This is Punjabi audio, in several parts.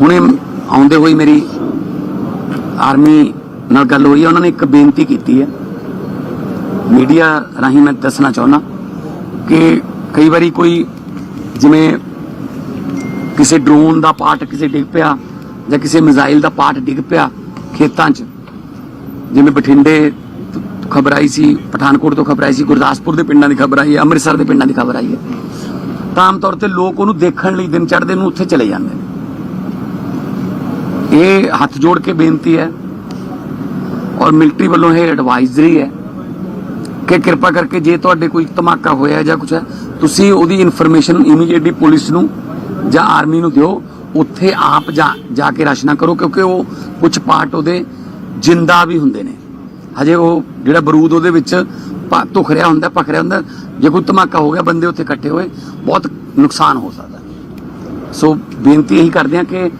ਹੁਣੇ ਆਉਂਦੇ ਹੋਈ ਮੇਰੀ ਆਰਮੀ ਨਾਲ ਗੱਲ ਹੋਈ ਹੈ, ਉਹਨਾਂ ਨੇ ਇੱਕ ਬੇਨਤੀ ਕੀਤੀ ਹੈ। ਮੀਡੀਆ ਰਾਹੀਂ ਮੈਂ ਦੱਸਣਾ ਚਾਹੁੰਦਾ ਕਿ ਕਈ ਵਾਰੀ ਕੋਈ ਜਿਵੇਂ ਕਿਸੇ ਡਰੋਨ ਦਾ ਪਾਰਟ ਕਿਸੇ ਡਿੱਗ ਪਿਆ ਜਾਂ ਕਿਸੇ ਮਿਜ਼ਾਈਲ ਦਾ ਪਾਰਟ ਡਿੱਗ ਪਿਆ ਖੇਤਾਂ 'ਚ, ਜਿਵੇਂ ਬਠਿੰਡੇ ਖਬਰ ਆਈ ਸੀ, ਪਠਾਨਕੋਟ ਤੋਂ ਖਬਰ ਆਈ ਸੀ, ਗੁਰਦਾਸਪੁਰ ਦੇ ਪਿੰਡਾਂ ਦੀ ਖਬਰ ਆਈ ਹੈ, ਅੰਮ੍ਰਿਤਸਰ ਦੇ ਪਿੰਡਾਂ ਦੀ ਖਬਰ ਆਈ ਹੈ। ਤਾਂ ਆਮ ਤੌਰ ਤੇ ਲੋਕ ਉਹਨੂੰ ਦੇਖਣ ਲਈ ਦਿਨ ਚੜ੍ਹਦੇ ਨੂੰ ਉੱਥੇ ਚਲੇ ਜਾਂਦੇ ਨੇ। ਇਹ ਹੱਥ ਜੋੜ ਕੇ ਬੇਨਤੀ ਹੈ ਔਰ ਮਿਲਟਰੀ ਵੱਲੋਂ ਇਹ ਐਡਵਾਈਜ਼ਰੀ ਹੈ ਕਿ ਕਿਰਪਾ ਕਰਕੇ ਜੇ ਤੁਹਾਡੇ ਕੋਈ ਧਮਾਕਾ ਹੋਇਆ ਜਾਂ ਕੁਝ ਹੈ, ਤੁਸੀਂ ਉਹਦੀ ਇਨਫੋਰਮੇਸ਼ਨ ਇਮੀਡੀਏਟਲੀ ਪੁਲਿਸ ਨੂੰ ਜਾਂ ਆਰਮੀ ਨੂੰ ਦਿਓ। ਉੱਥੇ ਆਪ ਜਾ ਕੇ ਰਸ਼ ਕਰੋ, ਕਿਉਂਕਿ ਉਹ ਕੁਝ ਪਾਰਟ ਉਹਦੇ ਜਿੰਦਾ ਵੀ ਹੁੰਦੇ ਨੇ। ਹਜੇ ਉਹ ਜਿਹੜਾ ਬਰੂਦ ਉਹਦੇ ਵਿੱਚ ਪ- ਧੁਖ ਰਿਹਾ ਹੁੰਦਾ ਪਕ ਰਿਹਾ ਹੁੰਦਾ, ਜੇ ਕੋਈ ਧਮਾਕਾ ਹੋ ਗਿਆ, ਬੰਦੇ ਉੱਥੇ ਇਕੱਠੇ ਹੋਏ, ਬਹੁਤ ਨੁਕਸਾਨ ਹੋ ਸਕਦਾ। ਸੋ ਬੇਨਤੀ ਇਹੀ ਕਰਦੇ ਹਾਂ ਕਿ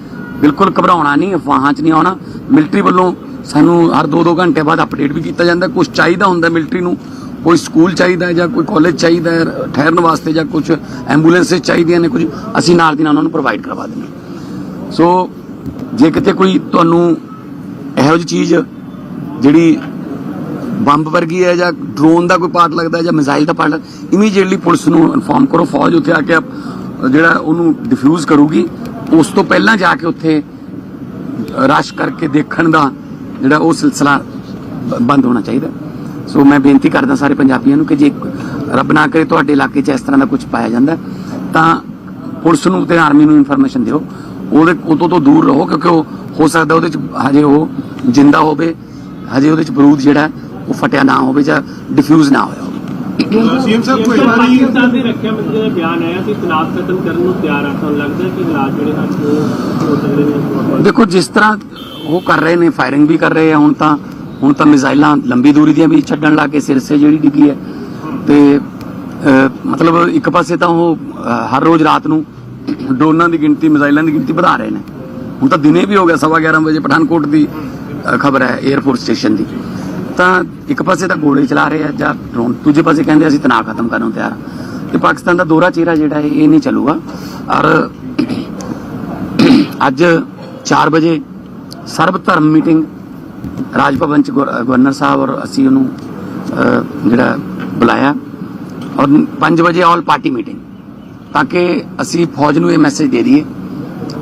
ਬਿਲਕੁਲ ਘਬਰਾਉਣਾ ਨਹੀਂ, ਅਫਵਾਹਾਂ 'ਚ ਨਹੀਂ ਆਉਣਾ। ਮਿਲਟਰੀ ਵੱਲੋਂ ਸਾਨੂੰ ਹਰ 2-2 ਘੰਟੇ ਬਾਅਦ ਅਪਡੇਟ ਵੀ ਕੀਤਾ ਜਾਂਦਾ। ਕੁਝ ਚਾਹੀਦਾ ਹੁੰਦਾ ਮਿਲਟਰੀ ਨੂੰ, ਕੋਈ ਸਕੂਲ ਚਾਹੀਦਾ ਹੈ ਜਾਂ ਕੋਈ ਕਾਲਜ ਚਾਹੀਦਾ ਹੈ ਠਹਿਰਨ ਵਾਸਤੇ ਜਾਂ ਕੁਝ ਐਂਬੂਲੈਂਸਸ ਚਾਹੀਦੀਆਂ ਨੇ, ਕੁਝ ਅਸੀਂ ਨਾਲ ਦੀ ਨਾਲ ਉਹਨਾਂ ਨੂੰ ਪ੍ਰੋਵਾਈਡ ਕਰਵਾ ਦਿੰਦੇ ਹਾਂ। ਸੋ ਜੇ ਕਿਤੇ ਕੋਈ ਤੁਹਾਨੂੰ ਇਹੋ ਜਿਹੀ ਚੀਜ਼ ਜਿਹੜੀ ਬੰਬ ਵਰਗੀ ਹੈ ਜਾਂ ਡਰੋਨ ਦਾ ਕੋਈ ਪਾਰਟ ਲੱਗਦਾ ਜਾਂ ਮਿਜ਼ਾਈਲ ਦਾ ਪਾਰਟ ਇਮੀਡੀਏਟਲੀ ਪੁਲਿਸ ਨੂੰ ਇਨਫੋਰਮ ਕਰੋ। ਫੌਜ ਉੱਥੇ ਆ ਕੇ ਆਪ- ਜਿਹੜਾ ਉਹਨੂੰ ਡਿਫਿਊਜ਼ ਕਰੂਗੀ। ਉਸ ਤੋਂ ਪਹਿਲਾਂ ਜਾ ਕੇ ਉੱਥੇ ਰਸ਼ ਕਰਕੇ ਦੇਖਣ ਦਾ ਜਿਹੜਾ ਉਹ ਸਿਲਸਿਲਾ ਬ- ਬੰਦ ਹੋਣਾ ਚਾਹੀਦਾ। ਸੋ ਮੈਂ ਬੇਨਤੀ ਕਰਦਾ ਸਾਰੇ ਪੰਜਾਬੀਆਂ ਨੂੰ ਕਿ ਜੇ ਰੱਬ ਨਾ ਕਰੇ ਤੁਹਾਡੇ ਇਲਾਕੇ 'ਚ ਇਸ ਤਰ੍ਹਾਂ ਦਾ ਕੁਝ ਪਾਇਆ ਜਾਂਦਾ, ਤਾਂ ਪੁਲਿਸ ਨੂੰ ਤੇ ਆਰਮੀ ਨੂੰ ਇਨਫੋਰਮੇਸ਼ਨ ਦਿਓ। ਉਹਦੇ ਉਤੋਂ ਤੋਂ ਦੂਰ ਰਹੋ ਕਿਉਂਕਿ ਉਹ ਹੋ ਸਕਦਾ ਉਹਦੇ 'ਚ ਹਜੇ ਉਹ ਜਿੰਦਾ ਹੋਵੇ, ਹਜੇ ਉਹਦੇ 'ਚ ਬਰੂਦ ਜਿਹੜਾ, ਉਹ ਫਟਿਆ ਨਾ ਹੋਵੇ ਜਾਂ ਡਿਫਿਊਜ਼ ਨਾ ਹੋਇਆ ਹੋਵੇ। ਸੀਐਮ ਸਾਹਿਬ ਕੋਈ ਵਾਰੀ ਪਾਕਿਸਤਾਨ ਦੀ ਰੱਖਿਆ ਮੰਤਰੀ ਦਾ ਬਿਆਨ ਆਇਆ ਕਿ ਤਣਾਅ ਖਤਮ ਕਰਨ ਨੂੰ ਤਿਆਰ ਆ ਤੁਹਾਨੂੰ ਲੱਗਦਾ ਹੈ ਕਿ ਹਾਲਾਤ ਜਿਹੜੇ ਹਨ ਉਹ ਹੋ ਸਕਦੇ ਨੇ? ਦੇਖੋ ਜਿਸ ਤਰ੍ਹਾਂ ਉਹ ਕਰ ਰਹੇ ਨੇ ਫਾਇਰਿੰਗ ਵੀ ਕਰ ਰਹੇ ਆ ਹੁਣ ਤਾਂ ਹੁਣ ਤਾਂ ਮਿਜ਼ਾਈਲਾਂ ਲੰਬੀ ਦੂਰੀ ਦੀਆਂ ਵੀ ਛੱਡਣ ਲੱਗੇ ਸਿਰਸੇ ਜਿਹੜੀ ਡਿੱਗੀ ਹੈ। ਤੇ ਮਤਲਬ ਇੱਕ ਪਾਸੇ ਤਾਂ ਉਹ ਹਰ ਰੋਜ਼ ਰਾਤ ਨੂੰ ਡਰੋਨਾਂ ਦੀ ਗਿਣਤੀ ਮਿਜ਼ਾਈਲਾਂ ਦੀ ਗਿਣਤੀ ਵਧਾ ਰਹੇ ਨੇ। ਹੁਣ ਤਾਂ ਦਿਨੇ ਵੀ ਹੋ ਗਿਆ ਸਵਾ 11 ਵਜੇ ਪਠਾਨਕੋਟ ਦੀ ਖਬਰ ਹੈ 에ਅਰਫੋਰਸ ਸਟੇਸ਼ਨ ਦੀ। ਤਾਂ ਇੱਕ ਪਾਸੇ ਤਾਂ ਗੋਲੇ ਚਲਾ ਰਹੇ ਆ ਜਾਂ ਡਰੋਨ ਦੂਜੇ ਪਾਸੇ ਕਹਿੰਦੇ ਅਸੀਂ ਤਣਾਅ ਖਤਮ ਕਰਨ ਨੂੰ ਤਿਆਰ ਹਾਂ। ਤੇ ਪਾਕਿਸਤਾਨ ਦਾ ਦੋਹਰਾ ਚਿਹਰਾ ਜਿਹੜਾ ਹੈ, ਇਹ ਨਹੀਂ ਚੱਲੂਗਾ ਔਰ ਅੱਜ 4 ਵਜੇ ਸਰਬ ਧਰਮ ਮੀਟਿੰਗ ਰਾਜ ਭਵਨ ਚ ਗਵਰ- ਗਵਰਨਰ ਸਾਹਿਬ ਔਰ ਅਸੀਂ ਉਹਨੂੰ ਜਿਹੜਾ ਬੁਲਾਇਆ ਔਰ 5 ਵਜੇ ਆਲ ਪਾਰਟੀ ਮੀਟਿੰਗ, ਤਾਂ ਕਿ ਅਸੀਂ ਫੌਜ ਨੂੰ ਇਹ ਮੈਸੇਜ ਦੇ ਦਈਏ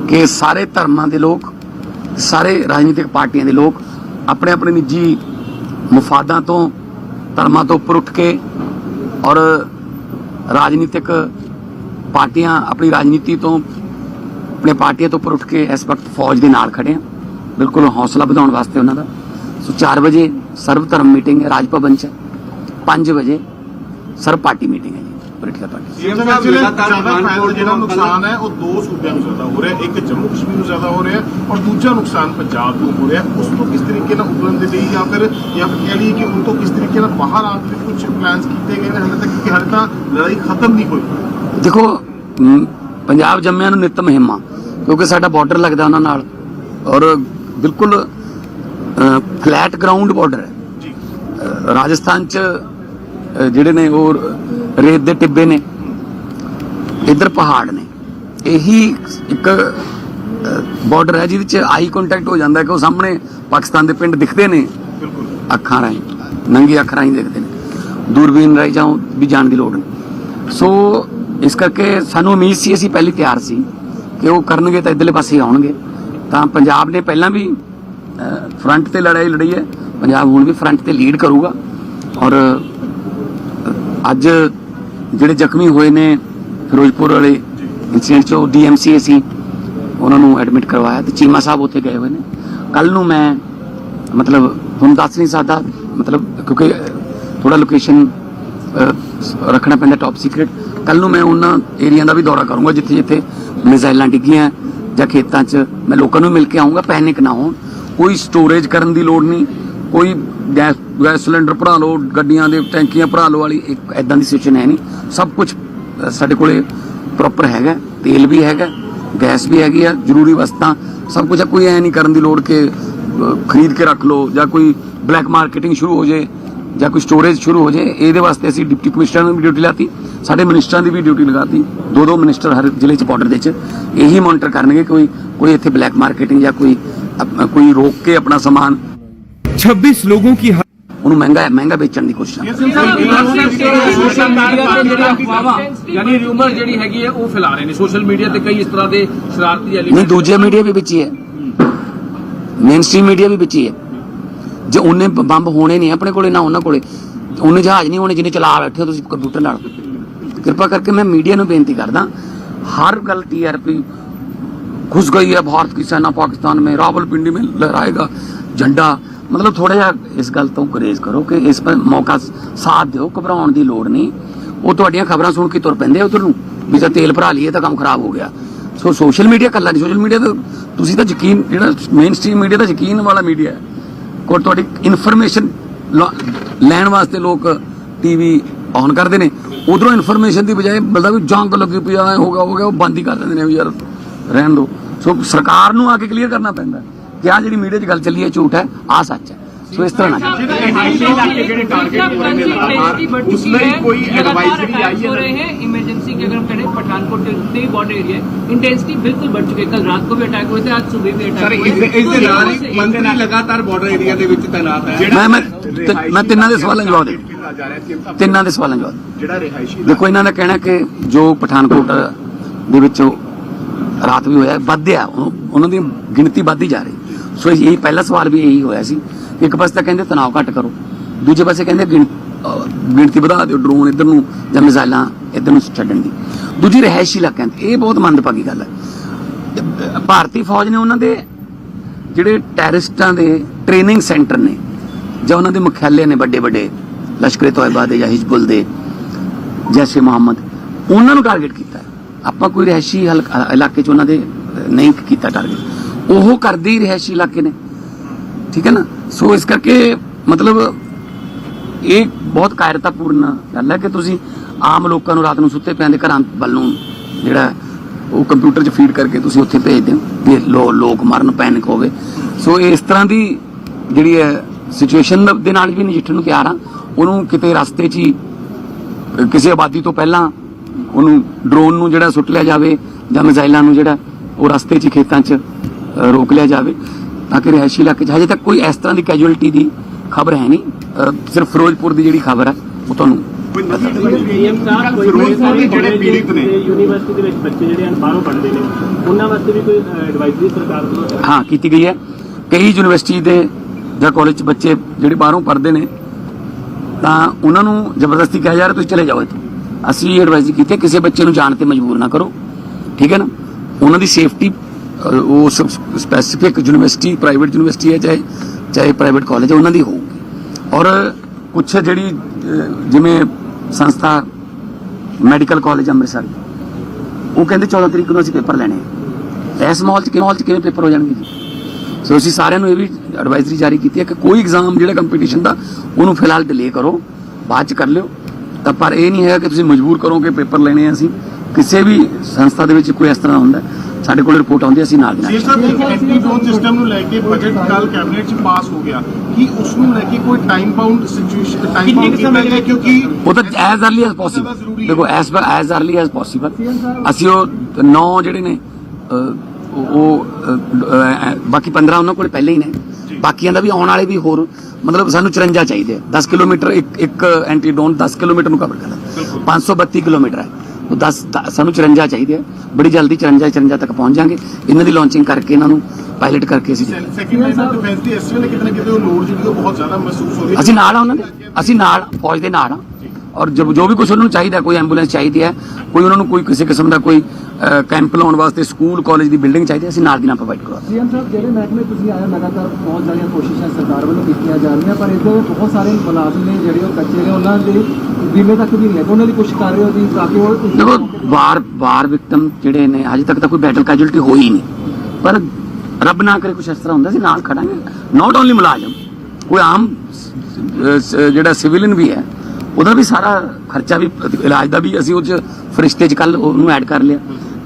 ਕਿ ਸਾਰੇ ਧਰਮਾਂ ਦੇ ਲੋਕ, ਸਾਰੇ ਰਾਜਨੀਤਿਕ ਪਾਰਟੀਆਂ ਦੇ ਲੋਕ ਆਪਣੇ ਆਪਣੇ ਨਿੱਜੀ ਮੁਫਾਦਾਂ ਤੋਂ, ਧਰਮਾਂ ਤੋਂ ਉੱਪਰ ਉੱਠ ਕੇ ਔਰ ਰਾਜਨੀਤਿਕ ਪਾਰਟੀਆਂ ਆਪਣੀ ਰਾਜਨੀਤੀ ਤੋਂ, ਆਪਣੇ ਪਾਰਟੀਆਂ ਤੋਂ ਉੱਪਰ ਉੱਠ ਕੇ ਇਸ ਵਕਤ ਫੌਜ ਦੇ ਨਾਲ ਖੜੇ ਆ ਬਿਲਕੁਲ ਹੌਸਲਾ ਵਧਾਉਣ ਵਾਸਤੇ ਉਹਨਾਂ ਦਾ। ਸੋ 4 ਵਜੇ ਸਰਵ ਧਰਮ ਮੀਟਿੰਗ ਹੈ ਰਾਜ ਭਵਨ ਚ। 5 ਵਜੇ ਸਰਵ ਪਾਰਟੀ ਮੀਟਿੰਗ ਹੈ ਜੀ ਪੋਲੀਟੀਕਲ ਪਾਰਟੀ ਸੀਐਮ ਸਾਹਿਬ ਜਿਹੜਾ ਜ਼ਿਆਦਾ ਫਾਇਦਾ ਜਿਹੜਾ ਨੁਕਸਾਨ ਹੈ ਉਹ ਦੋ ਸੂਬਿਆਂ ਨੂੰ ਜ਼ਿਆਦਾ ਹੋ ਰਿਹਾ ਇੱਕ ਜੰਮੂ ਕਸ਼ਮੀਰ ਨੂੰ ਜ਼ਿਆਦਾ ਹੋ ਰਿਹਾ ਔਰ ਦੂਜਾ ਨੁਕਸਾਨ ਪੰਜਾਬ ਨੂੰ ਹੋ ਰਿਹਾ। ਉਸ ਤੋਂ ਕਿਸ ਤਰੀਕੇ ਨਾਲ ਉਬਰਨ ਦੇ ਲਈ ਜਾਂ ਫਿਰ ਜਾਂ ਫਿਰ ਕਹਿ ਲਈਏ ਕਿ ਉਹ ਤੋਂ ਕਿਸ ਤਰੀਕੇ ਨਾਲ ਬਾਹਰ ਆਉਣ ਦੇ ਕੁਝ ਪਲਾਨਸ ਕੀਤੇ ਗਏ ਨੇ ਹਾਲੇ ਤੱਕ ਕਿ ਹਾਲੇ ਤਾਂ ਲੜਾਈ ਖਤਮ ਨਹੀਂ ਹੋਈ। ਦੇਖੋ ਪੰਜਾਬ ਜੰਮਿਆਂ ਨੂੰ ਨਿਤ ਮਹਿਮਾ ਕਿਉਂਕਿ ਸਾਡਾ ਬਾਰਡਰ ਲੱਗਦਾ ਉਹਨਾਂ ਨਾਲ ਔਰ ਬਿਲਕੁਲ ਫਲੈਟ ਗਰਾਊਂਡ ਬਾਰਡਰ ਹੈ। ਰਾਜਸਥਾਨ ਚ ਜਿਹੜੇ ਨੇ ਉਹ ਰੇਤ ਦੇ ਟਿੱਬੇ ਨੇ, ਇੱਧਰ ਪਹਾੜ ਨੇ। ਇਹੀ ਇੱਕ ਬਾਰਡਰ ਹੈ ਜਿਹਦੇ ਚ ਆਈ ਕੰਟੈਕਟ ਹੋ ਜਾਂਦਾ ਕਿ ਉਹ ਸਾਹਮਣੇ ਪਾਕਿਸਤਾਨ ਦੇ ਪਿੰਡ ਦਿਖਦੇ ਨੇ। ਬਿਲਕੁਲ ਅੱਖਾਂ ਰਾਹੀਂ, ਨੰਗੀ ਅੱਖਾਂ ਰਾਹੀਂ ਦੇਖਦੇ ਨੇ। ਦੂਰਬੀਨ ਰਾਹੀਂ ਜਾਂ ਵੀ ਜਾਣ ਦੀ ਲੋੜ ਨਹੀਂ। ਸੋ, ਇਸ ਕਰਕੇ ਸਾਨੂੰ ਉਮੀਦ ਸੀ, ਅਸੀਂ ਪਹਿਲੀ ਤਿਆਰ ਸੀ ਕਿ ਉਹ ਕਰਨਗੇ ਤਾਂ ਇਧਰਲੇ ਪਾਸੇ ਆਉਣਗੇ। ਤਾਂ ਪੰਜਾਬ ਨੇ ਪਹਿਲਾਂ ਵੀ ਫਰੰਟ ਤੇ ਲੜਾਈ ਲੜੀ ਹੈ। ਪੰਜਾਬ ਹੁਣ ਵੀ ਫਰੰਟ ਤੇ ਲੀਡ ਕਰੂਗਾ। ਔਰ ਅੱਜ ਜਿਹੜੇ ਜ਼ਖਮੀ ਹੋਏ ਨੇ ਫਿਰੋਜ਼ਪੁਰ ਵਾਲੇ ਇਨਸੀਡੈਂਟ ਚ ਉਹ ਡੀਐਮਸੀ ਸੀ ਉਹਨਾਂ ਨੂੰ ਐਡਮਿਟ ਕਰਵਾਇਆ ਤੇ ਚੀਮਾ ਸਾਹਿਬ ਉੱਥੇ ਗਏ ਹੋਏ ਨੇ। ਕੱਲ ਨੂੰ ਮੈਂ ਮਤਲਬ ਤੁਹਾਨੂੰ ਦੱਸ ਨਹੀਂ ਸਕਦਾ ਮਤਲਬ ਕਿਉਂਕਿ ਥੋੜਾ ਲੋਕੇਸ਼ਨ ਰੱਖਣਾ ਪੈਂਦਾ ਟੌਪ ਸੀਕ੍ਰੀਟ ਕੱਲ ਨੂੰ ਮੈਂ ਉਹਨਾਂ ਏਰੀਆ ਦਾ ਵੀ ਦੌਰਾ ਕਰੂੰਗਾ ਜਿੱਥੇ ਜਿੱਥੇ ਮਿਜ਼ਾਈਲਾਂ ਡਿੱਗੀਆਂ ਜਾਂ ਖੇਤਾਂ 'ਚ ਮੈਂ ਲੋਕਾਂ ਨੂੰ ਮਿਲ ਕੇ ਆਉਂਗਾ ਪੈਨਿਕ ਨਾ ਹੋਣ। ਕੋਈ ਸਟੋਰੇਜ ਕਰਨ ਦੀ ਲੋੜ ਨਹੀਂ। ਕੋਈ ਗੈਸ ਗੈਸ ਸਿਲੰਡਰ ਭਰਾ ਲਓ, ਗੱਡੀਆਂ ਦੇ ਟੈਂਕੀਆਂ ਭਰਾ ਲਓ ਵਾਲੀ ਇੱਕ ਐਦਾਂ ਦੀ ਸਿਚੁਏਸ਼ਨ ਹੈ ਨਹੀਂ। ਸਭ ਕੁਝ ਸਾਡੇ ਕੋਲੇ ਪ੍ਰੋਪਰ ਹੈਗਾ, ਤੇਲ ਵੀ ਹੈਗਾ, ਗੈਸ ਵੀ ਹੈਗੀ ਆ, ਜ਼ਰੂਰੀ ਵਸਤਾਂ, ਸਭ ਕੁਝ ਕੋਈ ਐ ਨਹੀਂ ਕਰਨ ਦੀ ਲੋੜ ਕਿ ਖਰੀਦ ਕੇ ਰੱਖ ਲਓ ਜਾਂ ਕੋਈ ਬਲੈਕ ਮਾਰਕੀਟਿੰਗ ਸ਼ੁਰੂ ਹੋ ਜੇ ਜਾਂ ਕੋਈ ਸਟੋਰੇਜ ਸ਼ੁਰੂ ਹੋ ਜੇ, ਇਹਦੇ ਵਾਸਤੇ ਅਸੀਂ ਡਿਪਟੀ ਕਮਿਸ਼ਨਰ ਨੂੰ ਵੀ ਡਿਊਟੀ ਲਾਤੀ, ਸਾਡੇ ਮਿਨਿਸਟਰਾਂ ਦੀ ਵੀ ਡਿਊਟੀ ਲਗਾਤੀ ਦੋ ਦੋ ਮਿਨਿਸਟਰ ਹਰ ਜ਼ਿਲ੍ਹੇ 'ਚ ਬਾਰਡਰ ਦੇ 'ਚ, ਇਹੀ ਮੋਨੀਟਰ ਕਰਨਗੇ ਕੋਈ ਕੋਈ ਇੱਥੇ ਬਲੈਕ ਮਾਰਕੀਟਿੰਗ ਜਾਂ ਕੋਈ ਕੋਈ ਰੋਕ ਕੇ ਆਪਣਾ ਸਮਾਨ 26 लोगों की ਉਹਨੂੰ ਮਹਿੰਗਾ ਮਹਿੰਗਾ ਵੇਚਣ ਦੀ ਕੋਸ਼ਿਸ਼ ਹੈ ਸੋਸ਼ਲ ਮੀਡੀਆ ਤੇ ਜਿਹੜੀ ਅਫਵਾਹਾਂ ਯਾਨੀ ਰਿਊਮਰ ਜਿਹੜੀ ਹੈਗੀ ਹੈ ਉਹ ਫੈਲਾ ਰਹੇ ਨੇ ਸੋਸ਼ਲ ਮੀਡੀਆ ਤੇ ਕਈ ਇਸ ਤਰ੍ਹਾਂ ਦੇ ਸ਼ਰਾਰਤੀ ਨਹੀਂ ਐਲੀਮੈਂਟ ਦੂਜੇ ਮੀਡੀਆ ਵੀ ਵਿੱਚ ਹੀ ਹੈ ਮੇਨ ਸਟ੍ਰੀਮ ਮੀਡੀਆ ਵੀ ਵਿੱਚ ਹੀ ਹੈ ਜੇ ਉਹਨੇ ਬ- ਬੰਬ ਹੋਣੇ ਨਹੀਂ ਆਪਣੇ ਕੋਲੇ ਨਾ ਉਹਨਾਂ ਕੋਲੇ ਉਹਨੇ ਜਹਾਜ਼ ਨਹੀਂ ਹੋਣੇ ਜਿਹਨੇ ਚਲਾ ਬੈਠੇ ਹੋ ਤੁਸੀਂ ਕੰਪਿਊਟਰ ਨਾਲ ਕਿਰਪਾ ਕਰਕੇ ਮੈਂ ਮੀਡੀਆ ਨੂੰ ਬੇਨਤੀ ਕਰਦਾ हर गल टीआरपी घुस गई है भारत की सेना पाकिस्तान में रावलपिंडी में लहराएगा झंडा ਮਤਲਬ ਥੋੜਾ ਜਿਹਾ ਇਸ ਗੱਲ ਤੋਂ ਗੁਰੇਜ਼ ਕਰੋ ਕਿ ਇਸ ਪਰ ਮੌਕਾ ਸਾਥ ਦਿਓ, ਘਬਰਾਉਣ ਦੀ ਲੋੜ ਨਹੀਂ। ਉਹ ਤੁਹਾਡੀਆਂ ਖਬਰਾਂ ਸੁਣ ਕੇ ਤੁਰ ਪੈਂਦੇ ਉਧਰ ਨੂੰ, ਵੀ ਜੇ ਤੇਲ ਭਰਾ ਲਈਏ ਤਾਂ ਕੰਮ ਖਰਾਬ ਹੋ ਗਿਆ। ਸੋ ਸੋਸ਼ਲ ਮੀਡੀਆ ਕੱਲਾ ਨਹੀਂ ਸੋਸ਼ਲ ਮੀਡੀਆ ਤਾਂ ਤੁਸੀਂ ਤਾਂ ਯਕੀਨ, ਜਿਹੜਾ ਮੇਨ ਸਟ੍ਰੀਮ ਮੀਡੀਆ ਤਾਂ ਯਕੀਨ ਵਾਲਾ ਮੀਡੀਆ ਹੈ। ਕੋ ਤੁਹਾਡੀ ਇਨਫੋਰਮੇਸ਼ਨ ਲੈਣ ਵਾਸਤੇ ਲੋਕ ਟੀਵੀ ਔਨ ਕਰਦੇ ਨੇ। ਉਧਰੋਂ ਇਨਫੋਰਮੇਸ਼ਨ ਦੀ ਬਜਾਏ ਬਲਦਾ ਵੀ ਜੰਗ ਲੱਗੀ ਪਈ ਹੋ ਗਿਆ ਹੋ ਗਿਆ, ਉਹ ਬੰਦ ਹੀ ਕਰ ਦਿੰਦੇ ਨੇ ਵੀ ਯਾਰ, ਰਹਿਣ ਦਿਓ ਸੋ ਸਰਕਾਰ ਨੂੰ ਆ ਕੇ ਕਲੀਅਰ ਕਰਨਾ ਪੈਂਦਾ। ਕਿ ਆ ਜਿਹੜੀ ਮੀਡੀਆ 'ਚ ਗੱਲ ਚੱਲੀ ਹੈ ਝੂਠ ਹੈ ਆ ਸੱਚ ਹੈ ਸੋ ਇਸ ਤਰ੍ਹਾਂ ਨਾ ਕਰੋ। ਜਿਹੜੇ टारगेट हुए हैं लगातार उसमें कोई एडवाइजरी आई हो है रहे हैं इमरजेंसी के अगर हम करें पठानकोट के जितने भी बॉर्डर एरिया है इंटेंसिटी बिल्कुल बढ़ चुकी है कल रात को भी अटैक हुए थे आज सुबह भी ਸਰ अटैक ਇਸ हुए ਦੇ ਇਸ ਦੇ ਨਾਲ ਹੀ ਮੰਤਰੀ ਲਗਾਤਾਰ ਬਾਰਡਰ ਏਰੀਆ ਦੇ ਵਿੱਚ ਤਾਇਨਾਤ ਹੈ ਮੈਂ ਮੈਂ ਤਿ- ਮੈਂ ਤਿੰਨਾਂ ਦੇ ਸਵਾਲਾਂ ਦੇ ਜਵਾਬ ਦੇ ਤਿੰਨਾਂ ਦੇ ਸਵਾਲਾਂ ਦੇ ਜਵਾਬ ਜਿਹੜਾ ਰਿਹਾਇਸ਼ੀ ਦੇਖੋ ਇਹਨਾਂ ਦਾ ਕਹਿਣਾ ਕਿ ਜੋ ਪਠਾਨਕੋਟ ਦੇ ਵਿੱਚ ਉਹ ਰਾਤ ਵੀ ਹੋਇਆ ਵੱਧਿਆ ਉਹ- ਉਹਨਾਂ ਦੀ ਗਿਣਤੀ ਵੱਧਦੀ ਜਾ ਰਹੀ ਸੋ ਇਹ ਪਹਿਲਾ ਸਵਾਲ ਵੀ ਇਹੀ ਹੋਇਆ ਸੀ ਇੱਕ ਪਾਸੇ ਤਾਂ ਕਹਿੰਦੇ ਤਣਾਅ ਘੱਟ ਕਰੋ, ਦੂਜੇ ਪਾਸੇ ਕਹਿੰਦੇ ਗਿਣਤੀ ਵਧਾ ਦਿਓ ਡਰੋਨ ਇਧਰ ਨੂੰ ਜਾਂ ਮਿਜ਼ਾਈਲਾਂ ਇਧਰ ਨੂੰ ਛੱਡਣ ਦੀ। ਦੂਜੀ ਰਹਿائشੀ ਇਲਾਕਿਆਂ ਤੇ, ਇਹ ਬਹੁਤ ਮੰਦਭਾਗੀ ਗੱਲ ਹੈ। ਭਾਰਤੀ ਫੌਜ ਨੇ ਉਹਨਾਂ ਦੇ ਜਿਹੜੇ ਟੈਰਰਿਸਟਾਂ ਦੇ ਟ੍ਰੇਨਿੰਗ ਸੈਂਟਰ ਨੇ ਜਾਂ ਉਹਨਾਂ ਦੇ ਮੁਖਿਆਲੇ ਨੇ ਵੱਡੇ ਵੱਡੇ ਲਸ਼ਕਰੇ ਤੋਇਬਾ ਦੇ ਜਾਂ ਹਿਜ਼ਬੁਲ ਦੇ ਜੈਸੇ ਮੁਹੰਮਦ, ਉਹਨਾਂ ਨੂੰ ਟਾਰਗੇਟ ਕੀਤਾ। ਆਪਾਂ ਕੋਈ ਰਹਿਸ਼ੀ ਇਲਾਕੇ 'ਚ ਉਹਨਾਂ ਦੇ ਨਹੀਂ ਕੀਤਾ ਟਾਰਗੇਟ ਉਹ ਕਰਦੇ ਹੀ ਰਹਿਸ਼ੀ ਇਲਾਕੇ ਨੇ। ਠੀਕ ਹੈ ਨਾ? ਸੋ ਇਸ ਕਰਕੇ ਮਤਲਬ ਇਹ ਬਹੁਤ ਕਾਇਰਤਾਪੂਰਨ ਗੱਲ ਹੈ ਕਿ ਤੁਸੀਂ ਆਮ ਲੋਕਾਂ ਨੂੰ ਰਾਤ ਨੂੰ ਸੁੱਤੇ ਪਿਆਂ ਦੇ ਘਰਾਂ ਵੱਲ ਨੂੰ ਜਿਹੜਾ ਉਹ ਕੰਪਿਊਟਰ 'ਚ ਫੀਡ ਕਰਕੇ ਤੁਸੀਂ ਉੱਥੇ ਭੇਜਦੇ ਹੋ ਵੀ ਲੋ, ਲੋਕ ਮਰਨ ਪੈਨਿਕ ਹੋਵੇ। ਸੋ ਇਸ ਤਰ੍ਹਾਂ ਦੀ ਜਿਹੜੀ ਹੈ ਸਿਚੁਏਸ਼ਨ ਦੇ ਨਾਲ ਵੀ ਨਜਿੱਠਣ ਨੂੰ ਤਿਆਰ ਆ ਉਹਨੂੰ ਕਿਤੇ ਰਸਤੇ 'ਚ ਹੀ ਕਿਸੇ ਆਬਾਦੀ ਤੋਂ ਪਹਿਲਾਂ ਉਹਨੂੰ ਡਰੋਨ ਨੂੰ ਜਿਹੜਾ ਸੁੱਟ ਲਿਆ ਜਾਵੇ ਜਾਂ ਮਿਜ਼ਾਈਲਾਂ ਨੂੰ ਜਿਹੜਾ ਉਹ ਰਸਤੇ 'ਚ ਖੇਤਾਂ 'ਚ ਰੋਕ ਲਿਆ ਜਾਵੇ ਤਾਂ ਕਿ ਰਿਹਾਇਸ਼ੀ ਇਲਾਕੇ 'ਚ ਹਜੇ ਤੱਕ ਕੋਈ ਇਸ ਤਰ੍ਹਾਂ ਦੀ ਕੈਜੂਅਲਟੀ ਦੀ ਖਬਰ ਹੈ ਨਹੀਂ। ਸਿਰਫ ਫਿਰੋਜ਼ਪੁਰ ਦੀ ਜਿਹੜੀ ਖਬਰ ਹੈ ਉਹ ਤੁਹਾਨੂੰ ਪੀਐਮ ਸਾਹਿਬ ਕੋਈ ਫਿਰੋਜ਼ਪੁਰ ਦੇ ਜਿਹੜੇ college ਪੀੜਿਤ ਨੇ। ਤੇ ਯੂਨੀਵਰਸਿਟੀ ਦੇ ਵਿੱਚ ਬੱਚੇ ਜਿਹੜੇ ਹਨ ਬਾਹਰੋਂ ਪੜ੍ਹਦੇ ਨੇ। ਉਹਨਾਂ ਵਾਸਤੇ ਵੀ ਕੋਈ ਐਡਵਾਈਜ਼ਰੀ ਸਰਕਾਰ ਵੱਲੋਂ ਹੈ? ਕੀਤੀ ਗਈ ਹੈ। ਕਈ ਯੂਨੀਵਰਸਿਟੀ ਦੇ ਜਾਂ ਕਾਲਜ 'ਚ ਬੱਚੇ ਜਿਹੜੇ ਬਾਹਰੋਂ ਪੜ੍ਹਦੇ ਨੇ ਤਾਂ ਉਹਨਾਂ ਨੂੰ ਜ਼ਬਰਦਸਤੀ ਕਿਹਾ ਜਾ ਰਿਹਾ ਤੁਸੀਂ ਚਲੇ ਜਾਓ ਇੱਥੋਂ। ਅਸੀਂ ਐਡਵਾਈਜ਼ ਕੀਤੀ ਕਿਸੇ ਬੱਚੇ ਨੂੰ ਜਾਣ ਤੇ ਮਜਬੂਰ ਨਾ ਕਰੋ। ਠੀਕ ਹੈ ਨਾ? ਉਹਨਾਂ ਦੀ ਸੇਫਟੀ ਉਹ ਸਪੈਸੀਫਿਕ ਯੂਨੀਵਰਸਿਟੀ ਪ੍ਰਾਈਵੇਟ ਯੂਨੀਵਰਸਿਟੀ ਹੈ, ਚਾਹੇ ਚਾਹੇ ਪ੍ਰਾਈਵੇਟ ਕਾਲਜ ਹੈ, ਉਹਨਾਂ ਦੀ ਹੋਊਗੀ। ਔਰ ਕੁਝ ਜਿਹੜੀ ਜਿਵੇਂ ਸੰਸਥਾ ਮੈਡੀਕਲ ਕਾਲਜ ਅੰਮ੍ਰਿਤਸਰ ਉਹ ਕਹਿੰਦੇ 14 ਤਰੀਕ ਨੂੰ ਅਸੀਂ ਪੇਪਰ ਲੈਣੇ ਆ। ਇਸ ਮਾਹੌਲ 'ਚ ਕਿ ਮਾਹੌਲ 'ਚ ਕਿਵੇਂ ਪੇਪਰ ਹੋ ਜਾਣਗੇ ਜੀ? ਸੋ ਅਸੀਂ ਸਾਰਿਆਂ ਨੂੰ ਇਹ ਵੀ ਐਡਵਾਈਜ਼ਰੀ ਜਾਰੀ ਕੀਤੀ ਹੈ ਕਿ ਕੋਈ ਐਗਜ਼ਾਮ ਜਿਹੜਾ ਕੰਪੀਟੀਸ਼ਨ ਦਾ, ਉਹਨੂੰ ਫਿਲਹਾਲ ਡਿਲੇ ਕਰੋ, ਬਾਅਦ 'ਚ ਕਰ ਲਿਓ। ਤਾਂ ਪਰ ਇਹ ਨਹੀਂ ਹੈਗਾ ਕਿ ਤੁਸੀਂ ਮਜਬੂਰ ਕਰੋ ਕਿ ਪੇਪਰ ਲੈਣੇ ਆ ਅਸੀਂ। ਕਿਸੇ ਵੀ ਸੰਸਥਾ ਦੇ ਵਿੱਚ ਕੋਈ ਇਸ ਤਰ੍ਹਾਂ ਹੁੰਦਾ ਸਾਡੇ ਕੋਲ ਰਿਪੋਰਟ ਆਉਂਦੀ ਅਸੀਂ ਨਾਲ ਜੀ ਸਰ ਐਂਟੀ ਫਰੋਡ ਸਿਸਟਮ ਨੂੰ ਲੈ ਕੇ ਬਜਟ ਕੱਲ ਕੈਬਨਿਟ ਚ ਪਾਸ ਹੋ ਗਿਆ। ਕਿ ਉਸ ਨੂੰ ਲੈ ਕੇ ਕੋਈ time bound situation time bound ਕੀਤਾ ਗਿਆ? ਕਿਉਂਕਿ ਉਹ ਤਾਂ ਐਜ਼ अर्ਲੀ ਐਜ਼ ਪੋਸੀਬਲ ਦੇਖੋ as as early as possible ਅਸੀਂ ਉਹ ਨੌ ਜਿਹੜੇ ਨੇ ਉਹ ਬਾਕੀ 15 ਉਹਨਾਂ ਕੋਲ ਪਹਿਲੇ ਹੀ ਨੇ। ਬਾਕੀਆਂ ਦਾ ਵੀ ਆਉਣ ਵਾਲੇ ਵੀ ਹੋਰ ਮਤਲਬ ਸਾਨੂੰ 54 ਚਾਹੀਦੇ 10 ਕਿਲੋਮੀਟਰ ਇੱਕ ਇੱਕ ਐਂਟੀ ਡੋਨ 10 ਕਿਲੋਮੀਟਰ ਨੂੰ ਕਵਰ ਕਰਦਾ। 532 ਕਿਲੋਮੀਟਰ ਹੈ। ਉਹ 10 ਦ- ਸਾਨੂੰ 54 ਚਾਹੀਦੇ ਆ। ਬੜੀ ਜਲਦੀ 54 54 ਤੱਕ ਪਹੁੰਚ ਜਾਾਂਗੇ। ਇਹਨਾਂ ਦੀ ਲਾਂਚਿੰਗ ਕਰਕੇ ਇਹਨਾਂ ਨੂੰ ਪਾਇਲਟ ਕਰਕੇ ਅਸੀਂ। ਸੈਕਿੰਡ ਲਾਈਨ ਆਫ ਡਿਫੈਂਸ ਦੀ ਨੇ ਕਿਤੇ ਨਾ ਕਿਤੇ ਉਹ ਲੋਡ ਜਿਹੜੀ ਉਹ ਬਹੁਤ ਜ਼ਿਆਦਾ ਮਹਿਸੂਸ ਹੋ ਰਹੀ ਹੈ। ਅਸੀਂ ਨਾਲ ਆ ਉਹਨਾਂ ਦੇ। ਅਸੀਂ ਨਾਲ ਫੌਜ ਦੇ ਨਾਲ ਆ। ਔਰ ਜੋ ਜੋ ਵੀ ਕੁਝ ਉਹਨਾਂ ਨੂੰ ਚਾਹੀਦਾ ਕੋਈ ਐਂਬੂਲੈਂਸ ਚਾਹੀਦੀ ਹੈ ਕੋਈ ਉਹਨਾਂ ਨੂੰ ਕੋਈ ਕਿਸੇ ਕਿਸਮ ਦਾ ਕੋਈ ਕੈਂਪ ਲਾਉਣ ਵਾਸਤੇ ਸਕੂਲ ਕਾਲਜ ਦੀ ਬਿਲਡਿੰਗ ਚਾਹੀਦੀ ਹੈ ਅਸੀਂ ਨਾਲ ਦੀ ਨਾਲ ਪ੍ਰੋਵਾਈਡ ਕਰਵਾ ਸੀਐਮ ਸਾਹਿਬ ਜਿਹੜੇ ਮਹਿਕਮੇ ਤੁਸੀਂ ਹੋ, ਲਗਾਤਾਰ ਬਹੁਤ ਸਾਰੀਆਂ ਕੋਸ਼ਿਸ਼ਾਂ ਸਰਕਾਰ ਵੱਲੋਂ ਕੀਤੀਆਂ ਜਾ ਰਹੀਆਂ ਪਰ ਇੱਥੇ ਬਹੁਤ ਸਾਰੇ ਮੁਲਾਜ਼ਮ ਨੇ ਜਿਹੜੇ ਉਹ ਕੱਚੇ ਨੇ ਉਹਨਾਂ ਦੇ ਬੀਮੇ ਤੱਕ ਵੀ ਨਹੀਂ ਹੈ। ਉਹਨਾਂ ਦੀ ਕੋਸ਼ਿਸ਼ ਕਰ ਰਹੇ ਹੋ ਜੀ ਤਾਂ ਕਿ ਉਹ ਦੇਖੋ ਵਾਰ ਵਾਰ ਵਿਕਟਮ ਜਿਹੜੇ ਨੇ ਅਜੇ ਤੱਕ ਤਾਂ ਕੋਈ ਬੈਟਲ ਕੈਜੂਅਲਟੀ ਹੋਈ ਨਹੀਂ। ਪਰ ਰੱਬ ਨਾ ਕਰੇ ਕੁਝ ਇਸ ਤਰ੍ਹਾਂ ਹੁੰਦਾ ਸੀ ਨਾਲ ਖੜਾਂਗੇ। ਨਾਟ ਓਨਲੀ ਮੁਲਾਜ਼ਮ ਕੋਈ ਆਮ ਜਿਹੜਾ ਸਿਵਿਲੀਅਨ ਵੀ ਹੈ ਉਹਦਾ ਵੀ ਸਾਰਾ ਖਰਚਾ ਵੀ ਇਲਾਜ ਦਾ ਵੀ ਅਸੀਂ ਉਹ ਚ ਫਰਿਸ਼ਤੇ ਚ ਕੱਲ ਉਹਨੂੰ ਐਡ ਕਰ ਲਿਆ।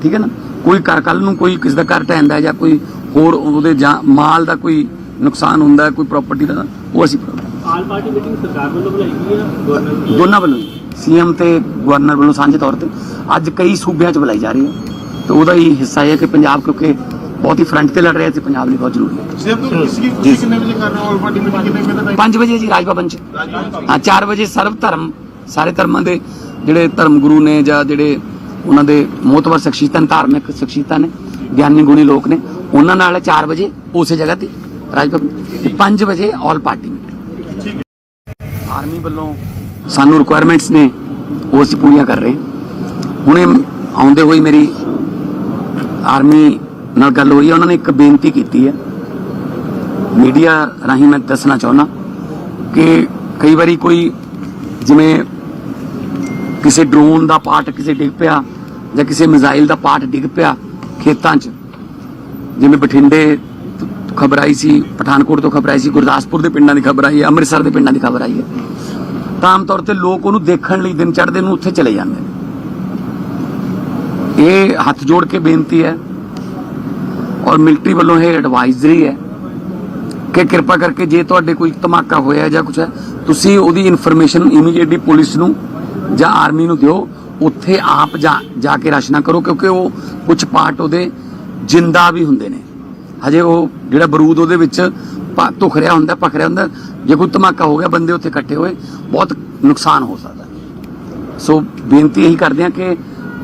ਠੀਕ ਹੈ ਨਾ? ਕੋਈ ਘਰ ਕੱਲ ਨੂੰ ਕੋਈ ਕਿਸ ਦਾ ਘਰ ਹੈ ਜਾਂ ਕੋਈ ਹੋਰ ਉਹਦੇ ਜਾਂ ਮਾਲ ਦਾ ਕੋਈ ਨੁਕਸਾਨ ਹੁੰਦਾ ਕੋਈ ਪ੍ਰਾਪਰਟੀ ਦਾ ਉਹ ਅਸੀਂ ਆਲ ਪਾਰਟੀ ਮੀਟਿੰਗ ਸਰਕਾਰ ਵੱਲੋਂ ਬੁਲਾਈ ਗਈ ਹੈ ਗਵਰਨਰ ਦੋਨਾਂ ਵੱਲੋਂ ਸੀਐਮ ਤੇ ਗਵਰਨਰ ਵੱਲੋਂ ਸਾਂਝੇ ਤੌਰ ਤੇ। ਅੱਜ ਕਈ ਸੂਬਿਆਂ 'ਚ ਬੁਲਾਈ ਜਾ ਰਹੀ ਹੈ। ਤੇ ਉਹਦਾ ਹੀ ਹਿੱਸਾ ਹੈ ਕਿ ਪੰਜਾਬ ਕਿਉਂਕਿ ਬਹੁਤ ਹੀ ਫਰੰਟ ਤੇ ਲੜ ਰਹੇ ਤੇ ਪੰਜਾਬ ਲਈ ਬਹੁਤ ਜ਼ਰੂਰੀ ਹੈ। ਸਿਰਫ ਤੁਸੀਂ ਕਿੰਨੇ ਵਜੇ ਕਰ ਰਹੇ ਹੋ ਆਲ ਪਾਰਟੀ ਮੀਟਿੰਗ ਕਿੰਨੇ ਵਜੇ ਦਾ ਟਾਈਮ 5 ਵਜੇ ਜੀ ਰਾਜ ਭਵਨ ਚ। ਹਾਂ 4 ਵਜੇ ਸਰਵ ਧਰਮ ਸਾਰੇ ਧਰਮਾਂ ਦੇ ਜਿਹੜੇ ਧਰਮ ਗੁਰੂ ਨੇ ਜਾਂ ਜਿਹੜੇ ਉਹਨਾਂ ਦੇ ਮੋਤਵਰ ਸ਼ਖਸੀਅਤਾਂ ਨੇ, ਧਾਰਮਿਕ ਸ਼ਖਸੀਅਤਾਂ ਨੇ ਗਿਆਨੀ ਗੁਣੀ ਲੋਕ ਨੇ ਉਹਨਾਂ ਨਾਲ 4 ਵਜੇ ਉਸੇ ਜਗ੍ਹਾ ਤੇ ਰਾਜ ਭਵਨ 5 ਵਜੇ ਆਲ ਪਾਰਟੀ ਮੀਟਿੰਗ ਆਰਮੀ ਵੱਲੋਂ ਸਾਨੂੰ ਰਿਕੁਆਇਰਮੈਂਟਸ ਨੇ ਉਹ ਅਸੀਂ ਪੂਰੀਆਂ ਕਰ ਰਹੇ। ਹੁਣੇ ਆਉਂਦੇ ਹੋਈ ਮੇਰੀ ਆਰਮੀ ਨਾਲ ਗੱਲ ਹੋਈ ਹੈ ਉਹਨਾਂ ਨੇ ਇੱਕ ਬੇਨਤੀ ਕੀਤੀ ਹੈ ਮੀਡੀਆ ਰਾਹੀਂ ਮੈਂ ਦੱਸਣਾ ਚਾਹੁੰਦਾ ਕਿ ਕਈ ਵਾਰੀ ਕੋਈ ਜਿਵੇਂ ਕਿਸੇ ਡਰੋਨ ਦਾ ਪਾਰਟ ਕਿਸੇ ਡਿੱਗ ਪਿਆ ਜਾਂ ਕਿਸੇ ਮਿਜ਼ਾਈਲ ਦਾ ਪਾਰਟ ਡਿੱਗ ਪਿਆ ਖੇਤਾਂ 'ਚ। ਜਿਵੇਂ ਬਠਿੰਡੇ ਖਬਰ ਆਈ ਸੀ, ਪਠਾਨਕੋਟ ਤੋਂ ਖਬਰ ਆਈ ਸੀ, ਗੁਰਦਾਸਪੁਰ ਦੇ ਪਿੰਡਾਂ ਦੀ ਖਬਰ ਆਈ ਹੈ, ਅੰਮ੍ਰਿਤਸਰ ਦੇ ਪਿੰਡਾਂ ਦੀ ਖਬਰ ਆਈ ਹੈ। ਤਾਂ ਆਮ ਤੌਰ ਤੇ ਲੋਕ ਉਹਨੂੰ ਦੇਖਣ ਲਈ ਦਿਨ ਚੜ੍ਹਦੇ ਨੂੰ ਉੱਥੇ ਚਲੇ ਜਾਂਦੇ ਨੇ। ਇਹ ਹੱਥ ਜੋੜ ਕੇ ਬੇਨਤੀ ਹੈ ਔਰ ਮਿਲਟਰੀ ਵੱਲੋਂ ਇਹ ਐਡਵਾਈਜ਼ਰੀ ਹੈ ਕਿ ਕਿਰਪਾ ਕਰਕੇ ਜੇ ਤੁਹਾਡੇ ਕੋਈ ਧਮਾਕਾ ਹੋਇਆ ਜਾਂ ਕੁਝ ਹੈ, ਤੁਸੀਂ ਉਹਦੀ ਇਨਫੋਰਮੇਸ਼ਨ ਇਮੀਡੀਏਟਲੀ ਪੁਲਿਸ ਨੂੰ ਜਾਂ ਆਰਮੀ ਨੂੰ ਦਿਓ। ਉੱਥੇ ਆਪ ਜਾ ਕੇ ਰਸ਼ ਨਾ ਕਰੋ, ਕਿਉਂਕਿ ਉਹ ਕੁਝ ਪਾਰਟ ਉਹਦੇ ਜਿੰਦਾ ਵੀ ਹੁੰਦੇ ਨੇ। ਹਜੇ ਉਹ ਜਿਹੜਾ ਬਰੂਦ ਉਹਦੇ ਵਿੱਚ ਪ- ਧੁਖ ਰਿਹਾ ਹੁੰਦਾ ਪਖ ਹੁੰਦਾ, ਜੇ ਕੋਈ ਧਮਾਕਾ ਹੋ ਗਿਆ, ਬੰਦੇ ਉੱਥੇ ਇਕੱਠੇ ਹੋਏ, ਬਹੁਤ ਨੁਕਸਾਨ ਹੋ ਸਕਦਾ। ਸੋ ਬੇਨਤੀ ਇਹੀ ਕਰਦੇ ਹਾਂ ਕਿ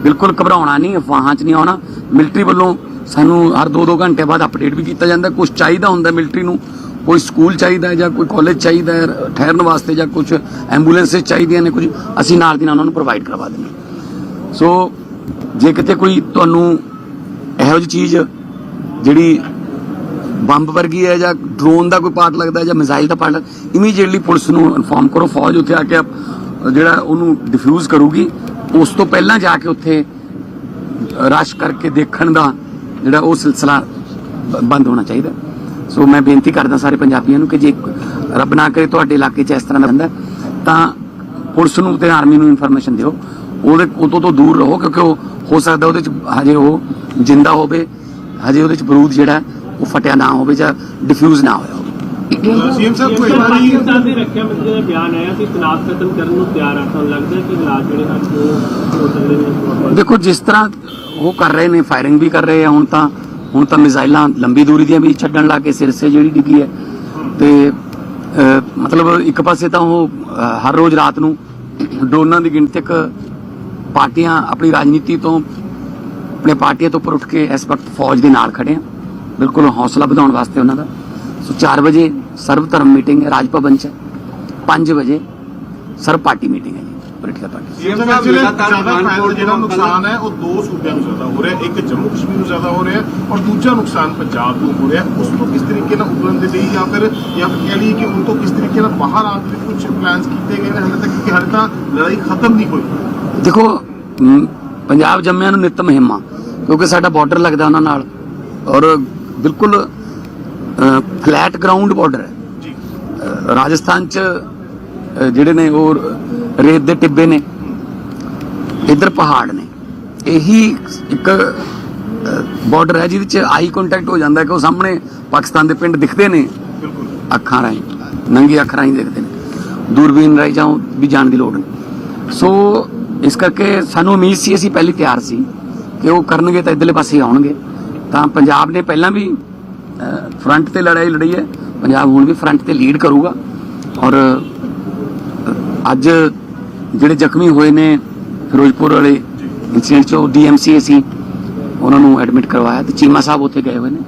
ਬਿਲਕੁਲ ਘਬਰਾਉਣਾ ਨਹੀਂ, ਅਫਵਾਹਾਂ 'ਚ ਨਹੀਂ ਆਉਣਾ। ਮਿਲਟਰੀ ਵੱਲੋਂ ਸਾਨੂੰ ਹਰ 2-2 ਘੰਟੇ ਬਾਅਦ ਅਪਡੇਟ ਵੀ ਕੀਤਾ ਜਾਂਦਾ। ਕੁਝ ਚਾਹੀਦਾ ਹੁੰਦਾ ਮਿਲਟਰੀ ਨੂੰ, ਕੋਈ ਸਕੂਲ ਚਾਹੀਦਾ ਹੈ ਜਾਂ ਕੋਈ ਕਾਲਜ ਚਾਹੀਦਾ ਹੈ ਠਹਿਰਨ ਵਾਸਤੇ ਜਾਂ ਕੁਝ ਐਂਬੂਲੈਂਸਸ ਚਾਹੀਦੀਆਂ ਨੇ, ਕੁਝ ਅਸੀਂ ਨਾਲ ਦੀ ਨਾਲ ਉਹਨਾਂ ਨੂੰ ਪ੍ਰੋਵਾਈਡ ਕਰਵਾ ਦਿੰਦੇ ਹਾਂ। ਸੋ ਜੇ ਕਿਤੇ ਕੋਈ ਤੁਹਾਨੂੰ ਇਹੋ ਜਿਹੀ ਚੀਜ਼ ਜਿਹੜੀ ਬੰਬ ਵਰਗੀ ਹੈ ਜਾਂ ਡਰੋਨ ਦਾ ਕੋਈ ਪਾਰਟ ਲੱਗਦਾ ਜਾਂ ਮਿਜ਼ਾਈਲ ਦਾ ਪਾਰਟ ਇਮੀਡੀਏਟਲੀ ਪੁਲਿਸ ਨੂੰ ਇਨਫੋਰਮ ਕਰੋ, ਫੌਜ ਉੱਥੇ ਆ ਕੇ ਜਿਹੜਾ ਉਹਨੂੰ ਡਿਫਿਊਜ਼ ਕਰੂਗੀ। ਉਸ ਤੋਂ ਪਹਿਲਾਂ ਜਾ ਕੇ ਉੱਥੇ ਰਸ਼ ਕਰਕੇ ਦੇਖਣ ਦਾ ਜਿਹੜਾ ਉਹ ਸਿਲਸਿਲਾ ਬ- ਬੰਦ ਹੋਣਾ ਚਾਹੀਦਾ। ਸੋ ਮੈਂ ਬੇਨਤੀ ਕਰਦਾ ਸਾਰੇ ਪੰਜਾਬੀਆਂ ਨੂੰ ਕਿ ਜੇ ਰੱਬ ਨਾ ਕਰੇ ਤੁਹਾਡੇ ਇਲਾਕੇ 'ਚ ਇਸ ਤਰ੍ਹਾਂ ਦਾ ਹੁੰਦਾ ਤਾਂ ਪੁਲਿਸ ਨੂੰ ਤੇ ਆਰਮੀ ਨੂੰ ਇਨਫੋਰਮੇਸ਼ਨ ਦਿਓ। ਉਹਦੇ ਉਤੋਂ ਤੋਂ ਦੂਰ ਰਹੋ, ਕਿਉਂਕਿ ਉਹ ਹੋ ਸਕਦਾ ਉਹਦੇ 'ਚ ਹਜੇ ਉਹ ਜਿੰਦਾ ਹੋਵੇ, ਹਜੇ ਉਹਦੇ 'ਚ ਬਰੂਦ ਜਿਹੜਾ ਉਹ ਫਟਿਆ ਨਾ ਹੋਵੇ ਜਾਂ ਡਿਫਿਊਜ਼ ਨਾ ਹੋਇਆ ਹੋਵੇ। ਸੀਐਮ ਸਾਹਿਬ ਕੋਈ ਇਦਾਂ ਦੀ ਪਾਕਿਸਤਾਨ ਦੇ ਰੱਖਿਆ ਮੰਤਰੀ ਦਾ ਬਿਆਨ ਆਇਆ ਕਿ ਤਣਾਅ ਖਤਮ ਕਰਨ ਨੂੰ ਤਿਆਰ ਆ ਤੁਹਾਨੂੰ ਲੱਗਦਾ ਹੈ ਕਿ ਹਾਲਾਤ ਜਿਹੜੇ ਹਨ ਉਹ ਹੋ ਸਕਦੇ ਨੇ? ਦੇਖੋ ਜਿਸ ਤਰ੍ਹਾਂ ਉਹ ਕਰ ਰਹੇ ਨੇ ਫਾਇਰਿੰਗ ਵੀ ਕਰ ਰਹੇ ਆ ਹੁਣ ਤਾਂ ਹੁਣ ਤਾਂ ਮਿਜ਼ਾਈਲਾਂ ਲੰਬੀ ਦੂਰੀ ਦੀਆਂ ਵੀ ਛੱਡਣ ਲੱਗ ਕੇ ਸਿਰਸੇ ਜਿਹੜੀ ਡਿੱਗੀ ਹੈ। ਤੇ ਮਤਲਬ ਇੱਕ ਪਾਸੇ ਤਾਂ ਉਹ ਹਰ ਰੋਜ਼ ਰਾਤ ਨੂੰ ਡਰੋਨਾਂ ਦੀ ਗਿਣਤੀ ਤੱਕ ਪਾਰਟੀਆਂ ਆਪਣੀ ਰਾਜਨੀਤੀ ਤੋਂ ਆਪਣੇ ਪਾਰਟੀਆਂ ਤੋਂ ਉੱਪਰ ਉੱਠ ਕੇ ਇਸ ਵਕਤ ਫੌਜ ਦੇ ਨਾਲ ਖੜੇ ਆ। ਬਿਲਕੁਲ ਹੌਸਲਾ ਵਧਾਉਣ ਵਾਸਤੇ ਉਹਨਾਂ ਦਾ। ਸੋ 4 ਵਜੇ ਸਰਵ ਧਰਮ ਮੀਟਿੰਗ ਹੈ ਰਾਜ ਭਵਨ ਚ। 5 ਵਜੇ ਸਰਵ ਪਾਰਟੀ ਮੀਟਿੰਗ ਹੈ ਜੀ ਪੋਲੀਟੀਕਲ ਪਾਰਟੀ ਸੀਐਮ ਸਾਹਿਬ ਜ਼ਿਆਦਾ ਫਾਇਦਾ ਜਿਹੜਾ ਨੁਕਸਾਨ ਹੈ ਉਹ ਦੋ ਸੂਬਿਆਂ ਨੂੰ ਜ਼ਿਆਦਾ ਹੋ ਰਿਹਾ ਇੱਕ ਜੰਮੂ ਕਸ਼ਮੀਰ ਨੂੰ ਜ਼ਿਆਦਾ ਹੋ ਰਿਹਾ ਔਰ ਦੂਜਾ ਨੁਕਸਾਨ ਪੰਜਾਬ ਨੂੰ ਹੋ ਰਿਹਾ ਉਸ ਤੋਂ ਕਿਸ ਤਰੀਕੇ ਨਾਲ ਉਬਰਨ ਦੇ ਲਈ ਜਾਂ ਫਿਰ ਜਾਂ ਫਿਰ ਕਹਿ ਲਈਏ ਕਿ ਉਹ ਤੋਂ ਕਿਸ ਤਰੀਕੇ ਨਾਲ ਬਾਹਰ ਆਉਣ ਦੇ ਕੁਝ ਪਲਾਨਸ ਕੀਤੇ ਗਏ ਨੇ? ਹਾਲੇ ਤੱਕ ਕਿ ਹਾਲੇ ਤਾਂ ਲੜਾਈ ਖਤਮ ਨਹੀਂ ਹੋਈ। ਦੇਖੋ ਪੰਜਾਬ ਜੰਮਿਆਂ ਨੂੰ ਨਿਤ ਮਹਿਮਾ ਕਿਉਂਕਿ ਸਾਡਾ ਬਾਰਡਰ ਲੱਗਦਾ ਉਹਨਾਂ ਨਾਲ। ਔਰ ਬਿਲਕੁਲ ਫਲੈਟ ਗਰਾਊਂਡ ਬਾਰਡਰ ਹੈ। ਜੀ। ਰਾਜਸਥਾਨ ਚ ਜਿਹੜੇ ਨੇ ਉਹ ਰੇਤ ਦੇ ਟਿੱਬੇ ਨੇ ਇੱਧਰ ਪਹਾੜ ਨੇ। ਇਹੀ ਇੱਕ ਬਾਰਡਰ ਹੈ ਜਿਹਦੇ ਚ ਆਈ ਕੰਟੈਕਟ ਹੋ ਜਾਂਦਾ ਕਿ ਉਹ ਸਾਹਮਣੇ ਪਾਕਿਸਤਾਨ ਦੇ ਪਿੰਡ ਦਿਖਦੇ ਨੇ। ਬਿਲਕੁਲ। ਅੱਖਾਂ ਰਾਹੀਂ ਨੰਗੀ ਅੱਖਾਂ ਰਾਹੀਂ ਦੇਖਦੇ ਨੇ। ਦੂਰਬੀਨ ਰਾਹੀਂ ਜਾਂ ਵੀ ਜਾਣ ਦੀ ਲੋੜ ਨਹੀਂ। ਸੋ ਇਸ ਕਰਕੇ ਸਾਨੂੰ ਉਮੀਦ ਸੀ ਅਸੀਂ ਪਹਿਲੀ ਤਿਆਰ ਸੀ ਕਿ ਉਹ ਕਰਨਗੇ ਤਾਂ ਇਧਰਲੇ ਪਾਸੇ ਆਉਣਗੇ। ਤਾਂ ਪੰਜਾਬ ਨੇ ਪਹਿਲਾਂ ਵੀ ਫਰੰਟ ਤੇ ਲੜਾਈ ਲੜੀ ਹੈ। ਪੰਜਾਬ ਹੁਣ ਵੀ ਫਰੰਟ ਤੇ ਲੀਡ ਕਰੂਗਾ। ਔਰ ਅੱਜ ਜਿਹੜੇ ਜ਼ਖਮੀ ਹੋਏ ਨੇ ਫਿਰੋਜ਼ਪੁਰ ਵਾਲੇ ਇਨਸੀਡੈਂਟ ਚੋਂ ਡੀਐਮਸੀ ਅਸੀਂ ਉਹਨਾਂ ਨੂੰ ਐਡਮਿਟ ਕਰਵਾਇਆ ਤੇ ਚੀਮਾ ਸਾਹਿਬ ਉੱਥੇ ਗਏ ਹੋਏ ਨੇ।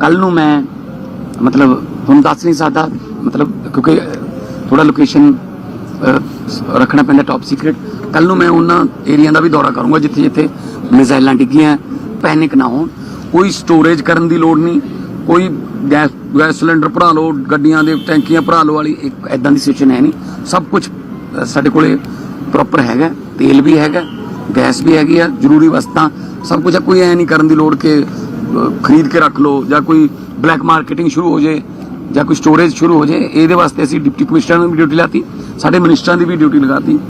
ਕੱਲ ਨੂੰ ਮੈਂ, ਮਤਲਬ, ਤੁਹਾਨੂੰ ਦੱਸ ਨਹੀਂ ਸਕਦਾ, ਮਤਲਬ, ਕਿਉਂਕਿ ਥੋੜਾ ਲੋਕੇਸ਼ਨ ਰੱਖਣਾ ਪੈਂਦਾ ਟੌਪ ਸੀਕ੍ਰੀਟ ਕੱਲ ਨੂੰ ਮੈਂ ਉਹਨਾਂ ਏਰੀਆ ਦਾ ਵੀ ਦੌਰਾ ਕਰੂੰਗਾ ਜਿੱਥੇ ਜਿੱਥੇ ਮਿਜ਼ਾਈਲਾਂ ਡਿੱਗੀਆਂ ਪੈਨਿਕ ਨਾ ਹੋਣ। ਕੋਈ ਸਟੋਰੇਜ ਕਰਨ ਦੀ ਲੋੜ ਨਹੀਂ। ਕੋਈ ਗੈਸ ਗੈਸ ਸਿਲੰਡਰ ਭਰਾ ਲਓ, ਗੱਡੀਆਂ ਦੇ ਟੈਂਕੀਆਂ ਭਰਾ ਲਓ ਵਾਲੀ, ਇੱਕ ਐਦਾਂ ਦੀ ਸਿਚੁਏਸ਼ਨ ਹੈ ਨਹੀਂ। ਸਭ ਕੁਝ ਸਾਡੇ ਕੋਲੇ ਪ੍ਰੋਪਰ ਹੈਗਾ, ਤੇਲ ਵੀ ਹੈਗਾ, ਗੈਸ ਵੀ ਹੈਗੀ ਆ, ਜ਼ਰੂਰੀ ਵਸਤਾਂ, ਸਭ ਕੁਝ ਕੋਈ ਐ ਨਹੀਂ ਕਰਨ ਦੀ ਲੋੜ ਕਿ ਖਰੀਦ ਕੇ ਰੱਖ ਲਓ, ਜਾਂ ਕੋਈ ਬਲੈਕ ਮਾਰਕੀਟਿੰਗ ਸ਼ੁਰੂ ਹੋ ਜੇ, ਜਾਂ ਕੋਈ ਸਟੋਰੇਜ ਸ਼ੁਰੂ ਹੋ ਜੇ, ਇਹਦੇ ਵਾਸਤੇ ਅਸੀਂ ਡਿਪਟੀ ਕਮਿਸ਼ਨਰ ਨੂੰ ਵੀ ਡਿਊਟੀ ਲਾਤੀ, ਸਾਡੇ ਮਿਨਿਸਟਰਾਂ ਦੀ ਵੀ ਡਿਊਟੀ ਲਗਾਤੀ।